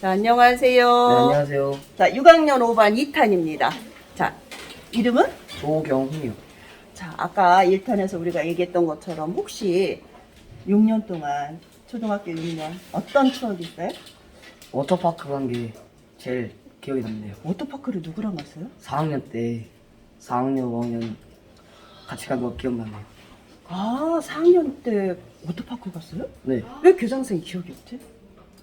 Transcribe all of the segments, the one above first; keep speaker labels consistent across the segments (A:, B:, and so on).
A: 자, 안녕하세요.
B: 네, 안녕하세요.
A: 자, 6학년 5반 2탄입니다. 자, 이름은?
B: 조경훈이요.
A: 자, 아까 1탄에서 우리가 얘기했던 것처럼 혹시 6년 동안 초등학교 6년 어떤 추억이 있어요?
B: 워터파크 간 게 제일 기억에 남네요.
A: 워터파크를 누구랑 갔어요?
B: 4학년 때 4학년, 5학년 같이 간 거 기억나네요.
A: 아, 4학년 때 워터파크 갔어요?
B: 네.
A: 왜 교장선생님 기억이 없지?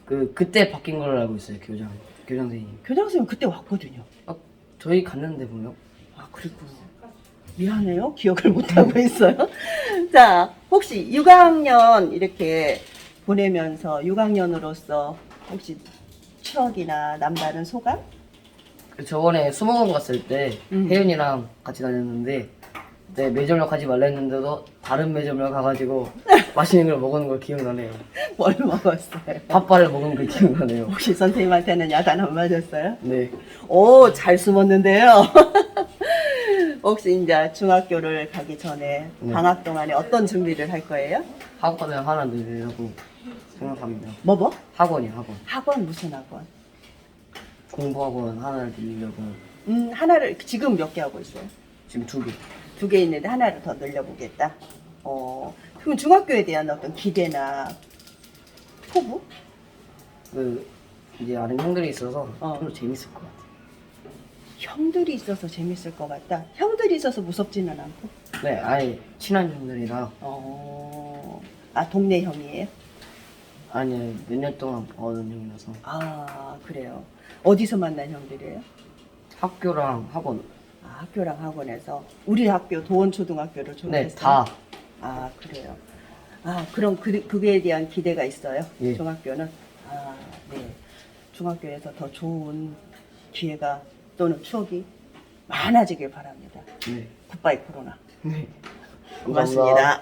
B: 그 그때 바뀐 걸로 알고 있어요. 교장 교장 선생님.
A: 교장선생님 그때 왔거든요.
B: 아, 저희 갔는데 보면
A: 아, 그랬구나. 미안해요. 기억을 못하고 있어요. 자, 혹시 6학년 이렇게 보내면서 6학년으로서 혹시 추억이나 남다른 소감?
B: 그 저번에 수목원 갔을 때
A: 음.
B: 혜윤이랑 같이 다녔는데 그때 매점역 가지 말라 했는데도 다른 매점역 가가지고 맛있는 걸 먹은 걸 기억나네요.
A: 뭘 먹었어요?
B: 밥발을 먹은 게 기억나네요.
A: 혹시 선생님한테는 야단 안 맞았어요?
B: 네.
A: 오, 잘 숨었는데요. 혹시 이제 중학교를 가기 전에
B: 네.
A: 방학 동안에 어떤 준비를 할 거예요?
B: 학원을 하나 늘리려고 생각합니다.
A: 뭐 뭐?
B: 학원이요, 학원.
A: 학원 무슨 학원?
B: 공부학원 하나를 늘리려고
A: 음, 하나를 지금 몇 개 하고 있어요?
B: 지금 두 개.
A: 두 개 있는데 하나를 더 늘려보겠다. 어, 그럼 중학교에 대한 어떤 기대나 포부?
B: 그 이제 아는 형들이 있어서
A: 어.
B: 좀더 재밌을 것 같아요.
A: 형들이 있어서 재밌을 것 같다. 형들이 있어서 무섭지는 않고.
B: 네, 아예 친한 형들이랑
A: 어, 아, 동네 형이에요?
B: 아니 몇 년 동안 버는 형이라서
A: 아, 그래요. 어디서 만난 형들이에요?
B: 학교랑 학원
A: 아, 학교랑 학원에서. 우리 학교 도원초등학교를 졸업했어요?
B: 네 다
A: 아, 그래요. 아, 그럼 그, 그에 대한 기대가 있어요?
B: 예.
A: 중학교는? 아, 네. 중학교에서 더 좋은 기회가 또는 추억이 많아지길 바랍니다.
B: 네.
A: 굿바이 코로나.
B: 네.
A: 고맙습니다.